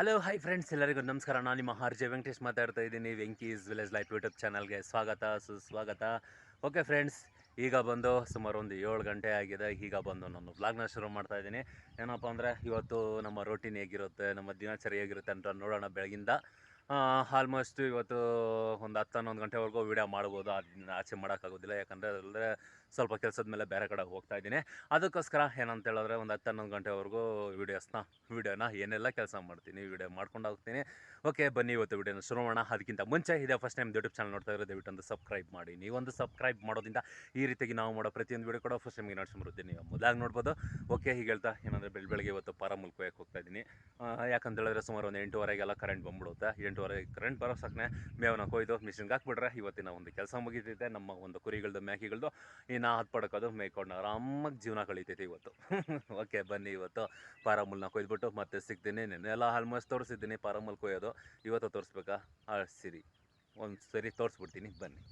Hello hi friends ಎಲ್ಲರಿಗೂ ನಮಸ್ಕಾರ. ನಾನು ನಿಮ್ಮ ಆರ್ ಜೆ ವೆಂಕಟೇಶ್ ಮಾತಾಡ್ತಾ ಇದ್ದೀನಿ, ವೆಂಕೀಸ್ ವಿಲೇಜ್ ಲೈಫ್ ಯೂಟ್ಯೂಬ್ ಚಾನಲ್ಗೆ ಸ್ವಾಗತ, ಸುಸ್ವಾಗತ. ಓಕೆ ಫ್ರೆಂಡ್ಸ್ ಈಗ ಬಂದು ಸುಮಾರು ಒಂದು ಏಳು ಗಂಟೆ ಆಗಿದೆ. ಈಗ ಬಂದು ನಾನು ವ್ಲಾಗ್ನ ಶುರು ಮಾಡ್ತಾ ಇದ್ದೀನಿ. ಏನಪ್ಪ ಅಂದರೆ, ಇವತ್ತು ನಮ್ಮ ರೋಟೀನ್ ಹೇಗಿರುತ್ತೆ, ನಮ್ಮ ದಿನಚರಿ ಹೇಗಿರುತ್ತೆ ಅಂತ ನೋಡೋಣ ಬೆಳಗಿಂದ. ಆಲ್ಮೋಸ್ಟ್ ಇವತ್ತು ಒಂದು ಹತ್ತು ಹನ್ನೊಂದು ಗಂಟೆವರೆಗೂ ವೀಡಿಯೋ ಮಾಡ್ಬೋದು. ಅದನ್ನ ಆಚೆ ಮಾಡೋಕ್ಕಾಗೋದಿಲ್ಲ. ಯಾಕಂದರೆ ಅಲ್ಲದೆ ಸ್ವಲ್ಪ ಕೆಲಸದ ಮೇಲೆ ಬೇರೆ ಕಡೆ ಹೋಗ್ತಾ ಇದ್ದೀನಿ. ಅದಕ್ಕೋಸ್ಕರ ಏನಂತ ಹೇಳಿದ್ರೆ ಒಂದು ಹತ್ತು ಹನ್ನೊಂದು ಗಂಟೆವರೆಗೂ ವೀಡಿಯೋಸ್ನ ವೀಡಿಯೋನ ಏನೆಲ್ಲ ಕೆಲಸ ಮಾಡ್ತೀನಿ ವೀಡಿಯೋ ಮಾಡ್ಕೊಂಡು ಹೋಗ್ತೀನಿ. ಓಕೆ ಬನ್ನಿ ಇವತ್ತು ವೀಡಿಯೋನ ಶುರು ಮಾಡೋಣ. ಅದಕ್ಕಿಂತ ಮುಂಚೆ ಇದೆ ಫಸ್ಟ್ ಟೈಮ್ ಯೂಟ್ಯೂಬ್ ಚಾನಲ್ ನೋಡ್ತಾ ಇರೋ ದಯವಿಟ್ಟು ಒಂದು ಸಬ್ಸ್ಕ್ರೈಬ್ ಮಾಡಿ. ನೀವೊಂದು ಸಬ್ಸ್ಕ್ರೈಬ್ ಮಾಡೋದ್ರಿಂದ ಈ ರೀತಿಯಾಗಿ ನಾವು ಮಾಡೋ ಪ್ರತಿಯೊಂದು ವೀಡಿಯೋ ಕೂಡ ಫಸ್ಟ್ ಟೈಮ್ಗೆ ನೋಡ್ಸ್ಕೊಂಬರುತ್ತೆ ನೀವು ಮೊದಲಾಗಿ ನೋಡ್ಬೋದು. ಓಕೆ ಹೀಗೆ ಹೇಳ್ತಾ ಏನಂದರೆ ಬೆಳ, ಬೆಳಗ್ಗೆ ಇವತ್ತು ಪಾರ ಮುಲ್ಕೋಯಕ್ಕೆ ಹೋಗ್ತಾ ಇದ್ದೀನಿ. ಯಾಕಂತ ಹೇಳಿದ್ರೆ ಸುಮಾರು ಒಂದು ಎಂಟುವರೆಗೆಲ್ಲ ಕರೆಂಟ್ ಬಂದ್ಬಿಡುತ್ತೆ. ಎಂಟೂವರೆಗೆ ಕರೆಂಟ್ ಬರೋ ಸಾಕನೆ ಮೇವನ್ನ ಕೊಯ್ದು ಮಿಷಿನ್ಗೆ ಹಾಕ್ಬಿಟ್ರೆ ಇವತ್ತಿನ ಒಂದು ಕೆಲಸ ಮುಗಿದಿದೆ ನಮ್ಮ ಒಂದು ಕುರಿಗಳದ್ದು ಮೇಕೆಗಳದ್ದು ಇನ್ನು ಹತ್ತು ಪಡ್ಕೋದು ಮೇಯ್ಕೊಂಡು ಆರಾಮಾಗಿ ಜೀವನ ಕಳೀತೈತೆ ಇವತ್ತು. ಓಕೆ, ಬನ್ನಿ ಇವತ್ತು ಪಾರಮೂಲ್ನ ಕೊಯ್ದುಬಿಟ್ಟು ಮತ್ತೆ ಸಿಗ್ತೀನಿ ನೆನ್ನೆಲ್ಲ ಆಲ್ಮೋಸ್ಟ್ ತೋರಿಸಿದ್ದೀನಿ ಪಾರಮುಲ್ ಕೊಯ್ಯೋದು. ಇವತ್ತು ತೋರಿಸ್ಬೇಕಾ? ಆ, ಸರಿ. ಒಂದು ಸರಿ ತೋರಿಸ್ಬಿಡ್ತೀನಿ, ಬನ್ನಿ.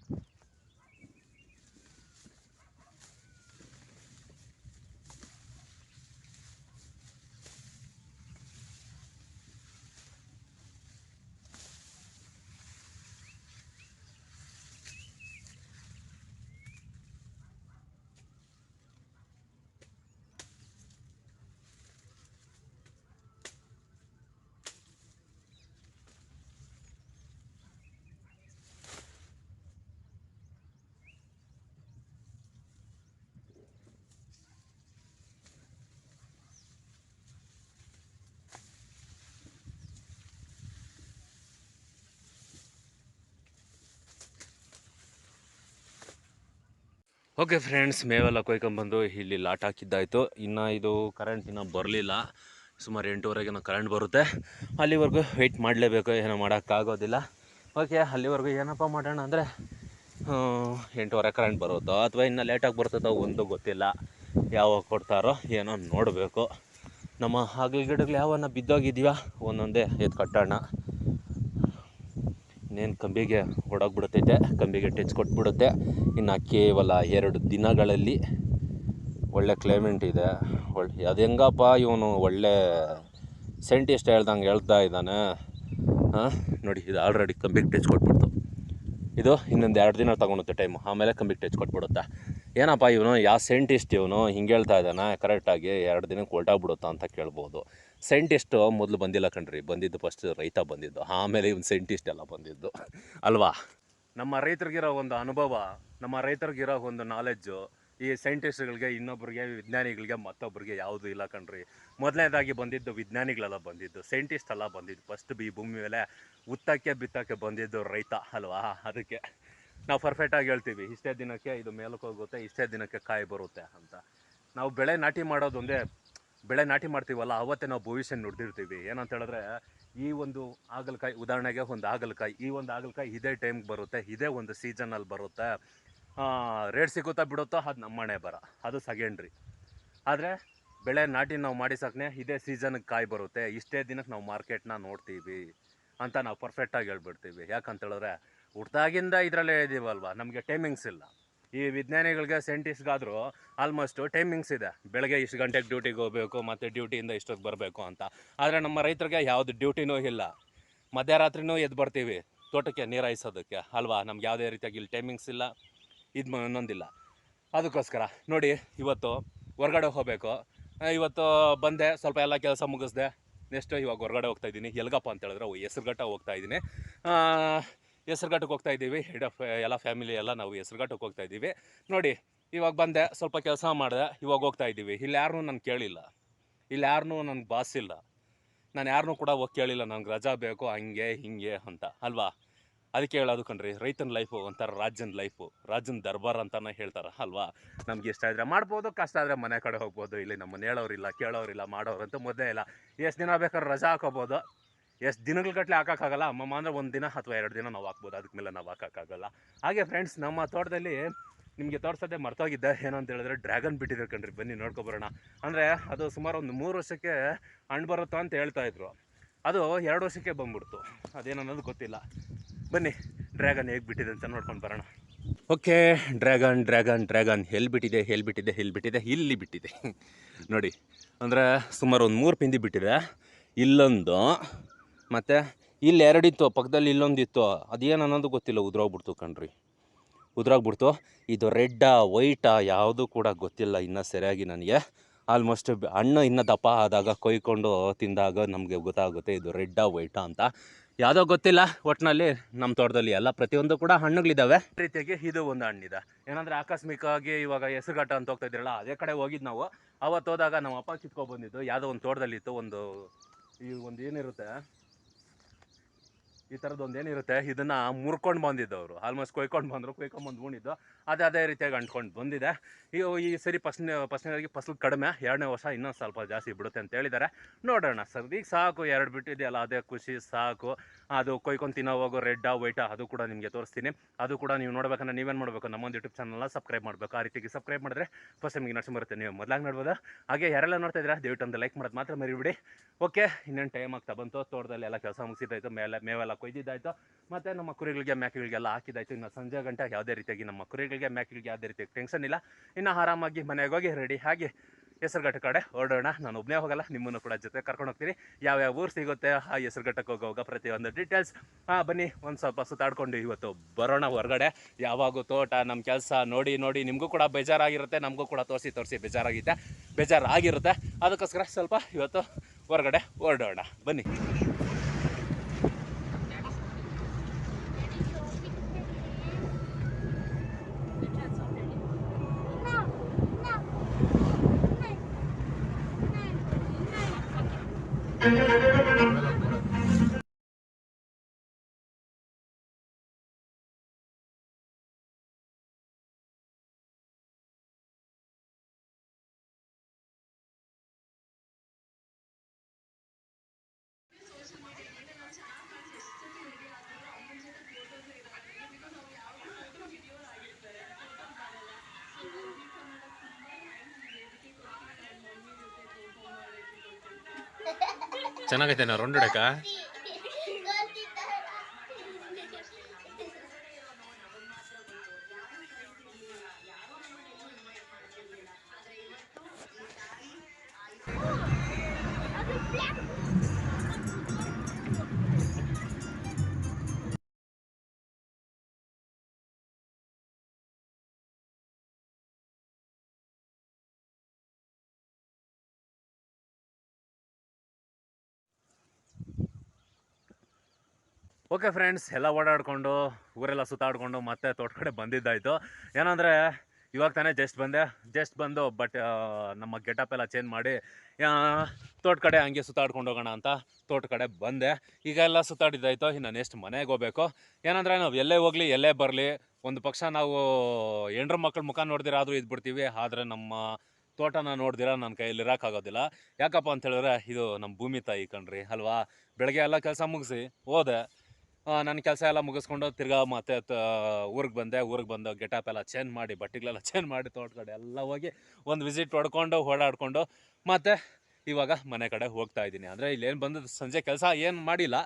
ಓಕೆ ಫ್ರೆಂಡ್ಸ್ ಮೇವೆಲ್ಲ ಕೊಯ್ಕೊಂಬಂದು ಇಲ್ಲಿ ಲಾಟ್ ಹಾಕಿದ್ದಾಯಿತು. ಇನ್ನು ಇದು ಕರೆಂಟ್ ಇನ್ನೂ ಬರಲಿಲ್ಲ. ಸುಮಾರು ಎಂಟೂವರೆಗೆ ಕರೆಂಟ್ ಬರುತ್ತೆ. ಅಲ್ಲಿವರೆಗೂ ವೆಯ್ಟ್ ಮಾಡಲೇಬೇಕು. ಏನೋ ಮಾಡೋಕ್ಕಾಗೋದಿಲ್ಲ ಓಕೆ ಅಲ್ಲಿವರೆಗೂ ಏನಪ್ಪ ಮಾಡೋಣ ಅಂದರೆ ಎಂಟೂವರೆ ಕರೆಂಟ್ ಬರುತ್ತೋ ಅಥವಾ ಇನ್ನು ಲೇಟಾಗಿ ಬರ್ತದೋ ಒಂದು ಗೊತ್ತಿಲ್ಲ. ಯಾವಾಗ ಕೊಡ್ತಾರೋ ಏನೋ ನೋಡಬೇಕು. ನಮ್ಮ ಹಾಗಲ ಗಿಡಗಳು ಯಾವನ್ನ ಒಂದೊಂದೇ ಎದ್ದು ಕಟ್ಟೋಣ. ಇನ್ನೇನು ಕಂಬಿಗೆ ಹೊಡೋಗ್ಬಿಡುತ್ತೈತೆ ಕಂಬಿಗೆ ಟಚ್ ಕೊಟ್ಬಿಡುತ್ತೆ. ಇನ್ನು ಕೇವಲ ಎರಡು ದಿನಗಳಲ್ಲಿ ಒಳ್ಳೆ ಕ್ಲೈಮೆಂಟ್ ಇದೆ. ಒಳ್ಳೆ ಅದು ಹೆಂಗಪ್ಪ ಇವನು ಒಳ್ಳೆ ಸೈಂಟಿಸ್ಟ್ ಹೇಳ್ದಂಗೆ ಹೇಳ್ತಾ ಇದ್ದಾನೆ. ಹಾಂ? ನೋಡಿ, ಇದು ಆಲ್ರೆಡಿ ಕಂಬಿಗೆ ಟಚ್ ಕೊಟ್ಬಿಡ್ತು. ಇದು ಇನ್ನೊಂದು ಎರಡು ದಿನ ತೊಗೊಳುತ್ತೆ ಟೈಮು ಆಮೇಲೆ ಕಂಬಿಗೆ ಟಚ್ ಕೊಟ್ಬಿಡುತ್ತೆ. ಏನಪ್ಪ ಇವನು ಯಾವ ಸೈಂಟಿಸ್ಟ್ ಇವನು, ಹಿಂಗೆ ಹೇಳ್ತಾ ಇದ್ದಾನೆ ಕರೆಕ್ಟಾಗಿ ಎರಡು ದಿನಕ್ಕೆ ಹೊಲ್ಟಾಗ್ಬಿಡುತ್ತಾ ಅಂತ ಕೇಳ್ಬೋದು. ಸೈಂಟಿಸ್ಟು ಮೊದಲು ಬಂದಿಲ್ಲ ಕಣ್ರಿ. ಬಂದಿದ್ದು ಫಸ್ಟ್ ರೈತ ಬಂದಿದ್ದು. ಆಮೇಲೆ ಇವನು ಸೈಂಟಿಸ್ಟ್ ಎಲ್ಲ ಬಂದಿದ್ದು. ಅಲ್ವಾ? ನಮ್ಮ ರೈತರಿಗಿರೋ ಒಂದು ಅನುಭವ, ನಮ್ಮ ರೈತರಿಗಿರೋ ಒಂದು ನಾಲೆಡ್ಜು ಈ ಸೈಂಟಿಸ್ಟ್ಗಳಿಗೆ ಇನ್ನೊಬ್ಬರಿಗೆ ವಿಜ್ಞಾನಿಗಳಿಗೆ ಮತ್ತೊಬ್ಬರಿಗೆ ಯಾವುದೂ ಇಲ್ಲ ಕಣ್ರಿ. ಮೊದಲನೇದಾಗಿ ಬಂದಿದ್ದು ವಿಜ್ಞಾನಿಗಳೆಲ್ಲ ಬಂದಿದ್ದು. ಸೈಂಟಿಸ್ಟ್ ಎಲ್ಲ ಬಂದಿದ್ದು. ಫಸ್ಟ್ ಈ ಭೂಮಿ ಮೇಲೆ ಉತ್ತಕ್ಕೆ ಬಿತ್ತಕ್ಕೆ ಬಂದಿದ್ದು ರೈತ, ಅಲ್ವಾ? ಅದಕ್ಕೆ ನಾವು ಪರ್ಫೆಕ್ಟಾಗಿ ಹೇಳ್ತೀವಿ. ಇಷ್ಟೇ ದಿನಕ್ಕೆ ಇದು ಮೇಲಕ್ಕೆ ಹೋಗುತ್ತೆ ಇಷ್ಟೇ ದಿನಕ್ಕೆ ಕಾಯಿ ಬರುತ್ತೆ ಅಂತ. ನಾವು ಬೆಳೆ ನಾಟಿ ಮಾಡೋದೊಂದೇ ಬೆಳೆ ನಾಟಿ ಮಾಡ್ತೀವಲ್ಲ, ಅವತ್ತೇ ನಾವು ಭವಿಷ್ಯ ನುಡಿದಿರ್ತೀವಿ. ಏನಂತ ಹೇಳಿದ್ರೆ, ಈ ಒಂದು ಹಾಗಲಕಾಯಿ, ಉದಾಹರಣೆಗೆ ಒಂದು ಹಾಗಲಕಾಯಿ, ಈ ಒಂದು ಹಾಗಲಕಾಯಿ ಇದೇ ಟೈಮ್ಗೆ ಬರುತ್ತೆ, ಇದೇ ಒಂದು ಸೀಸನಲ್ಲಿ ಬರುತ್ತೆ. ರೇಟ್ ಸಿಗುತ್ತಾ ಬಿಡುತ್ತೋ, ಅದು ನಮ್ಮಣೆ ಬರ. ಅದು ಸೆಕೆಂಡ್ರಿ ಆದರೆ, ಬೆಳೆ ನಾಟಿ ನಾವು ಮಾಡಿ ಸಾಕನೆ ಇದೇ ಸೀಸನ್ಗೆ ಕಾಯಿ ಬರುತ್ತೆ, ಇಷ್ಟೇ ದಿನಕ್ಕೆ ನಾವು ಮಾರ್ಕೆಟ್ನ ನೋಡ್ತೀವಿ ಅಂತ ನಾವು ಪರ್ಫೆಕ್ಟಾಗಿ ಹೇಳ್ಬಿಡ್ತೀವಿ. ಯಾಕಂತ ಹೇಳಿದ್ರೆ ಹುಟ್ಟಾಗಿಂದ ಇದರಲ್ಲೇ ಇದೀವಲ್ವ, ನಮಗೆ ಟೈಮಿಂಗ್ಸ್ ಇಲ್ಲ. ಈ ವಿಜ್ಞಾನಿಗಳಿಗೆ ಸೈಂಟಿಸ್ಟ್ಗಾದರೂ ಆಲ್ಮೋಸ್ಟು ಟೈಮಿಂಗ್ಸ್ ಇದೆ. ಬೆಳಗ್ಗೆ ಇಷ್ಟು ಗಂಟೆಗೆ ಡ್ಯೂಟಿಗೆ ಹೋಗಬೇಕು, ಮತ್ತು ಡ್ಯೂಟಿಯಿಂದ ಇಷ್ಟೊತ್ತು ಬರಬೇಕು ಅಂತ. ಆದರೆ ನಮ್ಮ ರೈತರಿಗೆ ಯಾವುದು ಡ್ಯೂಟಿನೂ ಇಲ್ಲ. ಮಧ್ಯರಾತ್ರಿನೂ ಎದ್ದು ಬರ್ತೀವಿ ತೋಟಕ್ಕೆ ನೀರಾಯಿಸೋದಕ್ಕೆ, ಅಲ್ವಾ? ನಮ್ಗೆ ಯಾವುದೇ ರೀತಿಯಾಗಿ ಇಲ್ಲಿ ಟೈಮಿಂಗ್ಸ್ ಇಲ್ಲ, ಇದು ಇನ್ನೊಂದಿಲ್ಲ. ಅದಕ್ಕೋಸ್ಕರ ನೋಡಿ, ಇವತ್ತು ಹೊರಗಡೆ ಹೋಗಬೇಕು. ಇವತ್ತು ಬಂದೆ, ಸ್ವಲ್ಪ ಎಲ್ಲ ಕೆಲಸ ಮುಗಿಸ್ದೆ. ನೆಕ್ಸ್ಟ್ ಇವಾಗ ಹೊರಗಡೆ ಹೋಗ್ತಾ ಇದ್ದೀನಿ. ಎಲ್ಗಪ್ಪ ಅಂತ ಹೇಳಿದ್ರೆ ಹೆಸ್ರುಘಟ್ಟ ಹೋಗ್ತಾ ಇದ್ದೀನಿ. ಹೆಸ್ರುಘಟ್ಟಕ್ಕೆ ಹೋಗ್ತಾ ಇದ್ದೀವಿ. ಹೆಡ್ ಆಫ್ ಎಲ್ಲ ಫ್ಯಾಮಿಲಿ ಎಲ್ಲ ನಾವು ಹೆಸರುಘಾಟಕ್ಕೆ ಹೋಗ್ತಾ ಇದ್ದೀವಿ. ನೋಡಿ, ಇವಾಗ ಬಂದೆ, ಸ್ವಲ್ಪ ಕೆಲಸ ಮಾಡಿದೆ, ಇವಾಗ ಹೋಗ್ತಾ ಇದ್ದೀವಿ. ಇಲ್ಲಿ ಯಾರನ್ನೂ ನಾನು ಕೇಳಿಲ್ಲ. ಇಲ್ಲಿ ಯಾರನ್ನೂ ನನಗೆ ಬಾಸಿಲ್ಲ ನಾನು ಯಾರನ್ನೂ ಕೂಡ ಹೋಗಿ ಕೇಳಿಲ್ಲ. ನನಗೆ ರಜಾ ಬೇಕು, ಹಂಗೆ, ಹಿಂಗೆ ಅಂತ, ಅಲ್ವಾ? ಅದಕ್ಕೆ ಹೇಳೋದು ಕಣ್ರಿ, ರೈತನ ಲೈಫು ಒಂಥರ ರಾಜ್ಯನ ಲೈಫು ರಾಜನ ದರ್ಬಾರ್ ಅಂತಾನೆ ಹೇಳ್ತಾರೆ, ಅಲ್ವಾ? ನಮ್ಗೆ ಇಷ್ಟ ಆದರೆ ಮಾಡ್ಬೋದು, ಕಷ್ಟ ಆದರೆ ಮನೆ ಕಡೆ ಹೋಗ್ಬೋದು. ಇಲ್ಲಿ ನಮ್ಮನ್ನ ಹೇಳೋರಿಲ್ಲ, ಕೇಳೋರಿಲ್ಲ, ಮಾಡೋರು ಅಂತ ಮೊದಲೇ ಇಲ್ಲ. ಎಷ್ಟು ದಿನ ಬೇಕಾದ್ರೆ ರಜಾ ಹಾಕೋಬೋದು. ಎಷ್ಟು ದಿನಗಳ ಗಟ್ಟಲೆ ಹಾಕೋಕ್ಕಾಗಲ್ಲ. ಅಮ್ಮಮ್ಮ ಅಂದರೆ ಒಂದು ದಿನ ಅಥವಾ ಎರಡು ದಿನ ನಾವು ಹಾಕ್ಬೋದು. ಅದಕ್ಕೆ ಮೇಲೆ ನಾವು ಹಾಕೋಕ್ಕಾಗಲ್ಲ. ಹಾಗೆ ಫ್ರೆಂಡ್ಸ್ ನಮ್ಮ ತೋಟದಲ್ಲಿ ನಿಮಗೆ ತೋರಿಸೋದೇ ಮರ್ತೋಗಿದ್ದೆ. ಏನು ಹೇಳಿದ್ರೆ ಡ್ರ್ಯಾಗನ್ ಬಿಟ್ಟಿದೆ ಕಣ್ರಿ. ಬನ್ನಿ ನೋಡ್ಕೊಬರೋಣ ಅಂದರೆ ಅದು ಸುಮಾರು ಒಂದು ಮೂರು ವರ್ಷಕ್ಕೆ ಹಣ್ಣು ಬರುತ್ತಾ ಅಂತ ಹೇಳ್ತಾ ಇದ್ರು. ಅದು ಎರಡು ವರ್ಷಕ್ಕೆ ಬಂದ್ಬಿಡ್ತು. ಅದೇನನ್ನೋದು ಗೊತ್ತಿಲ್ಲ. ಬನ್ನಿ, ಡ್ರ್ಯಾಗನ್ ಹೇಗೆ ಬಿಟ್ಟಿದೆ ಅಂತ ನೋಡ್ಕೊಂಡು ಬರೋಣ. Okay, dragon dragon dragon. ಎಲ್ಲಿ ಬಿಟ್ಟಿದೆ ಎಲ್ಲಿ ಬಿಟ್ಟಿದೆ ಎಲ್ಲಿ ಬಿಟ್ಟಿದೆ, ಇಲ್ಲಿ ಬಿಟ್ಟಿದೆ. ನೋಡಿ, ಅಂದರೆ ಸುಮಾರು ಒಂದು ಮೂರು ಪಿಂದಿ ಬಿಟ್ಟಿದೆ. ಇಲ್ಲೊಂದು ಮತ್ತು ಇಲ್ಲಿ ಎರಡಿತ್ತು, ಪಕ್ಕದಲ್ಲಿ ಇಲ್ಲೊಂದಿತ್ತು. ಅದೇನು ಅನ್ನೋದು ಗೊತ್ತಿಲ್ಲ, ಉದುರೋಗ್ಬಿಡ್ತು ಕಣ್ರಿ. ಉದುರೋಗ್ಬಿಡ್ತು. ಇದು ರೆಡ್ಡಾ, ವೈಟಾ ಯಾವುದು ಕೂಡ ಗೊತ್ತಿಲ್ಲ ಇನ್ನೂ ಸರಿಯಾಗಿ ನನಗೆ. ಆಲ್ಮೋಸ್ಟ್ ಹಣ್ಣು ಇನ್ನೂ ದಪ್ಪ ಆದಾಗ ಕೊಯ್ಕೊಂಡು ತಿಂದಾಗ ನಮಗೆ ಗೊತ್ತಾಗುತ್ತೆ ಇದು ರೆಡ್ಡಾ, ವೈಟಾ ಅಂತ. ಯಾವುದೋ ಗೊತ್ತಿಲ್ಲ ಒಟ್ಟಿನಲ್ಲಿ ನಮ್ಮ ತೋಟದಲ್ಲಿ ಎಲ್ಲ ಪ್ರತಿಯೊಂದು ಕೂಡ ಹಣ್ಣುಗಳಿದ್ದಾವೆ ರೀತಿಯಾಗಿ ಇದು ಒಂದು ಹಣ್ಣಿದೆ. ಏನಂದರೆ ಆಕಸ್ಮಿಕವಾಗಿ ಇವಾಗ ಹೆಸರುಘಟ್ಟ ಅಂತ ಹೋಗ್ತಾ ಇದ್ರಲ್ಲ, ಅದೇ ಕಡೆ ಹೋಗಿದ್ದು ನಾವು. ಅವತ್ತು ಹೋದಾಗ ನಮ್ಮ ಅಪ್ಪ ಕಿತ್ಕೊ ಬಂದಿದ್ದು ಯಾವುದೋ ಒಂದು ತೋಟದಲ್ಲಿತ್ತು, ಒಂದು ಈ ಒಂದು ಏನಿರುತ್ತೆ ಈ ಥರದ್ದು ಒಂದು ಏನಿರುತ್ತೆ, ಇದನ್ನು ಮುರ್ಕೊಂಡು ಬಂದಿದ್ದು ಅವರು. ಆಲ್ಮೋಸ್ಟ್ ಕೊಯ್ಕೊಂಡು ಬಂದರು, ಕೊಯ್ಕೊಂಡು ಬಂದು ಉಣಿದ್ದು ಅದೇ ಅದೇ ರೀತಿಯಾಗಿ ಅಂಟ್ಕೊಂಡು ಬಂದಿದೆ. ಈ ಈ ಸರಿ ಫಸ್ಟ್ನೇ ಫಸ್ಟ್ನೇದಾಗಿ ಫಸಲು ಕಡಿಮೆ, ಎರಡನೇ ವರ್ಷ ಇನ್ನೊಂದು ಸ್ವಲ್ಪ ಜಾಸ್ತಿ ಬಿಡುತ್ತೆ ಅಂತ ಹೇಳಿದ್ದಾರೆ. ನೋಡೋಣ ಸರ್, ಈಗ ಸಾಕು, ಎರಡು ಬಿಟ್ಟಿದೆಯಲ್ಲ, ಅದೇ ಖುಷಿ, ಸಾಕು. ಅದು ಕೊಯ್ಕೊಂಡು ತಿನ್ನೋ ಹೋಗೋ ರೆಡ್ಡಾ, ವೈಟಾ, ಅದು ಕೂಡ ನಿಮಗೆ ತೋರಿಸ್ತೀನಿ. ಅದು ಕೂಡ ನೀವು ನೋಡ್ಬೇಕಂದ್ರೆ ನೀವೇನು ಮಾಡಬೇಕು, ನಮ್ಮೊಂದು ಯೂಟ್ಯೂಬ್ ಚಾನಲ್ನ ಸಬ್ಸ್ಕ್ರೈಬ್ ಮಾಡಬೇಕು. ಆ ರೀತಿಗೆ ಸಬ್ಸ್ಕ್ರೈಬ್ ಮಾಡಿದ್ರೆ ಫಸ್ಟ್ ನಿಮಗೆ ನಡೆಸಿ ಬರುತ್ತೆ, ನೀವು ಮೊದಲಾಗಿ ನೋಡ್ಬೋದು. ಹಾಗೆ ಯಾರೆಲ್ಲ ನೋಡ್ತಾ ಇದ್ದೀರಾ, ದಯವಿಟ್ಟು ಒಂದು ಲೈಕ್ ಮಾಡೋದು ಮಾತ್ರ ಮರಿಬಿಡಿ. ಓಕೆ ಇನ್ನೇನು ಟೈಮ್ ಆಗ್ತಾ ಬಂತು ತೋಟದಲ್ಲಿ ಎಲ್ಲ ಕೆಲಸ ಮುಗಿಸಿದ್ದಾಯಿತು, ಮೇಲೆ, ಮೇವೆಲ್ಲ ಕೊಯ್ದಿದ್ದಾಯ್ತು ಮತ್ತು ನಮ್ಮ ಕುರಿಗಳಿಗೆ ಮೇಕೆಗಳಿಗೆಲ್ಲ ಹಾಕಿದಾಯ್ತು. ಇನ್ನು ಸಂಜೆ ಗಂಟೆ ಯಾವುದೇ ರೀತಿಯಾಗಿ ನಮ್ಮ ಕುರಿಗಳಿಗೆ ಮೇಕೆಗಳಿಗೆ ಯಾವುದೇ ರೀತಿಯಾಗಿ ಟೆನ್ಷನ್ ಇಲ್ಲ. ಇನ್ನು ಆರಾಮಾಗಿ ಮನೆಗೆ ಹೋಗಿ ರೆಡಿ ಆಗಿ ಹೆಸರುಘಟ್ಟ ಕಡೆ ಹೊರಡೋಣ. ನಾನು ಒಬ್ಬನೇ ಹೋಗಲ್ಲ, ನಿಮ್ಮನ್ನು ಕೂಡ ಜೊತೆ ಕರ್ಕೊಂಡು ಹೋಗ್ತೀನಿ. ಯಾವ್ಯಾವ ಊರು ಸಿಗುತ್ತೆ, ಆ ಹೆಸರುಘಟ್ಟಕ್ಕೆ ಹೋಗುವಾಗ ಪ್ರತಿಯೊಂದು ಡೀಟೇಲ್ಸ್ ಹಾಂ ಬನ್ನಿ, ಒಂದು ಸ್ವಲ್ಪ ಸುತ್ತಾಡ್ಕೊಂಡು ಇವತ್ತು ಬರೋಣ ಹೊರಗಡೆ. ಯಾವಾಗೂ ತೋಟ ನಮ್ಮ ಕೆಲಸ ನೋಡಿ ನೋಡಿ, ನಿಮಗೂ ಕೂಡ ಬೇಜಾರಾಗಿರುತ್ತೆ, ನಮಗೂ ಕೂಡ ತೋರಿಸಿ ತೋರಿಸಿ ಬೇಜಾರಾಗಿದೆ ಬೇಜಾರಾಗಿರುತ್ತೆ. ಅದಕ್ಕೋಸ್ಕರ ಸ್ವಲ್ಪ ಇವತ್ತು ಹೊರಗಡೆ ಹೊರಡೋಣ. ಬನ್ನಿ. ಚೆನ್ನಾಗೈತೆ ನಾ ರೌಂಡ್ ಹೊಡಕ ಓಕೆ ಫ್ರೆಂಡ್ಸ್ ಎಲ್ಲ ಓಡಾಡ್ಕೊಂಡು, ಊರೆಲ್ಲ ಸುತ್ತಾಡ್ಕೊಂಡು ಮತ್ತೆ ತೋಟ ಕಡೆ ಬಂದಿದ್ದಾಯಿತು. ಏನಂದರೆ, ಇವಾಗ ತಾನೇ ಜಸ್ಟ್ ಬಂದೆ. ಜಸ್ಟ್ ಬಂದು ಬಟ್ ನಮ್ಮ ಗೆಟಪ್ ಎಲ್ಲ ಚೇಂಜ್ ಮಾಡಿ ತೋಟ ಕಡೆ ಹಂಗೆ ಸುತ್ತಾಡ್ಕೊಂಡು ಹೋಗೋಣ ಅಂತ ತೋಟ ಕಡೆ ಬಂದೆ. ಈಗ ಎಲ್ಲ ಸುತ್ತಾಡಿದ್ದಾಯ್ತು. ಇನ್ನು ನೆಕ್ಸ್ಟ್ ಮನೆಗೆ ಹೋಗ್ಬೇಕು. ಏನಂದರೆ, ನಾವು ಎಲ್ಲೇ ಹೋಗಲಿ, ಎಲ್ಲೇ ಬರಲಿ, ಒಂದು ಪಕ್ಷ ನಾವು ಹೆಂಡ್ರ ಮಕ್ಕಳ ಮುಖ ನೋಡ್ದಿರ ಆದರೂ ಇದ್ಬಿಡ್ತೀವಿ. ಆದರೆ ನಮ್ಮ ತೋಟನ ನೋಡ್ದಿರ ನನ್ನ ಕೈಯಲ್ಲಿ ಇರೋಕ್ಕಾಗೋದಿಲ್ಲ ಯಾಕಪ್ಪ ಅಂತ ಹೇಳಿದ್ರೆ, ಇದು ನಮ್ಮ ಭೂಮಿ ತಾಯಿ ಕಣ್ರಿ, ಅಲ್ವಾ? ಬೆಳಗ್ಗೆ ಎಲ್ಲ ಕೆಲಸ ಮುಗಿಸಿ ಹೋದೆ. ನನ್ನ ಕೆಲಸ ಎಲ್ಲ ಮುಗಿಸ್ಕೊಂಡು ತಿರ್ಗಾ ಮತ್ತೆ ಊರಿಗೆ ಬಂದೆ. ಊರಿಗೆ ಬಂದು ಗೆಟಪ್ ಎಲ್ಲ ಚೇಂಜ್ ಮಾಡಿ, ಬಟ್ಟೆಗಳೆಲ್ಲ ಚೇಂಜ್ ಮಾಡಿ ತೋಟ ಕಡೆ ಎಲ್ಲ ಹೋಗಿ ಒಂದು ವಿಸಿಟ್ ಹೊಡ್ಕೊಂಡು, ಓಡಾಡ್ಕೊಂಡು ಮತ್ತೆ ಇವಾಗ ಮನೆ ಕಡೆ ಹೋಗ್ತಾ ಇದ್ದೀನಿ. ಅಂದರೆ ಇಲ್ಲೇನು ಬಂದದ್ದು ಸಂಜೆ ಕೆಲಸ ಏನು ಮಾಡಿಲ್ಲ.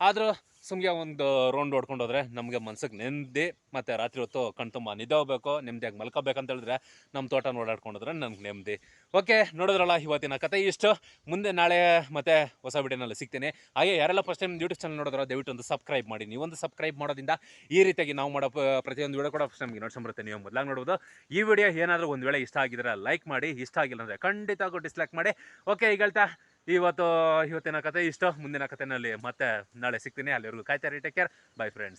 ಆದರೂ ಸುಮ್ಗೆ ಒಂದು ರೌಂಡ್ ಹೊಡ್ಕೊಂಡು ಹೋದ್ರೆ ನಮಗೆ ಮನ್ಸಿಗೆ ನೆಮ್ಮದಿ ಮತ್ತು ರಾತ್ರಿ ಹೊತ್ತು ಕಣ್ತುಂಬ ನಿದ್ದೆ ಹೋಗ್ಬೇಕು ನೆಮ್ಮದಿಯಾಗಿ ಮಲ್ಕೋಬೇಕಂತ ಹೇಳಿದ್ರೆ ನಮ್ಮ ತೋಟ ಓಡಾಡ್ಕೊಂಡ್ರೆ ನನಗೆ ನೆಮ್ಮದಿ ಓಕೆ, ನೋಡಿದ್ರಲ್ಲ ಇವತ್ತಿನ ಕತೆ ಇಷ್ಟು. ಮುಂದೆ ನಾಳೆ ಮತ್ತೆ ಹೊಸ ವಿಡಿಯೋನಲ್ಲಿ ಸಿಗ್ತೀನಿ. ಹಾಗೆ ಯಾರೆಲ್ಲ ಫಸ್ಟ್ ಟೈಮ್ ಯೂಟ್ಯೂಬ್ ಚಾನಲ್ ನೋಡಿದ್ರೆ ದಯವಿಟ್ಟು ಒಂದು ಸಬ್ಸ್ಕ್ರೈಬ್ ಮಾಡಿ. ನೀವೊಂದು ಸಬ್ಸ್ಕ್ರೈಬ್ ಮಾಡೋದ್ರಿಂದ ಈ ರೀತಿಯಾಗಿ ನಾವು ಮಾಡೋ ಪ್ರತಿಯೊಂದು ವಿಡಿಯೋ ಕೂಡ ಫಸ್ಟ್ ನಮಗೆ ನೋಡ್ಸಂಬರುತ್ತೆ ನೀವು ಮೊದಲಾಗಿ ನೋಡ್ಬೋದು. ಈ ವಿಡಿಯೋ ಏನಾದರೂ ಒಂದು ವೇಳೆ ಇಷ್ಟ ಆಗಿದ್ರೆ ಲೈಕ್ ಮಾಡಿ, ಇಷ್ಟ ಆಗಿಲ್ಲ ಅಂದರೆ ಖಂಡಿತ ಡಿಸ್ಲೈಕ್ ಮಾಡಿ. ಓಕೆ, ಈಗ ಹೇಳ್ತಾ ಇವತ್ತು, ಇವತ್ತಿನ ಕತೆ ಇಷ್ಟು, ಮುಂದಿನ ಕಥೆನಲ್ಲಿ ಮತ್ತೆ ನಾಳೆ ಸಿಗ್ತೀನಿ. ಅಲ್ಲಿವರೆಗೂ ಕಾಯ್ತಾರೆ ಟೇಕ್ ಕೇರ್ ಬೈ ಫ್ರೆಂಡ್ಸ್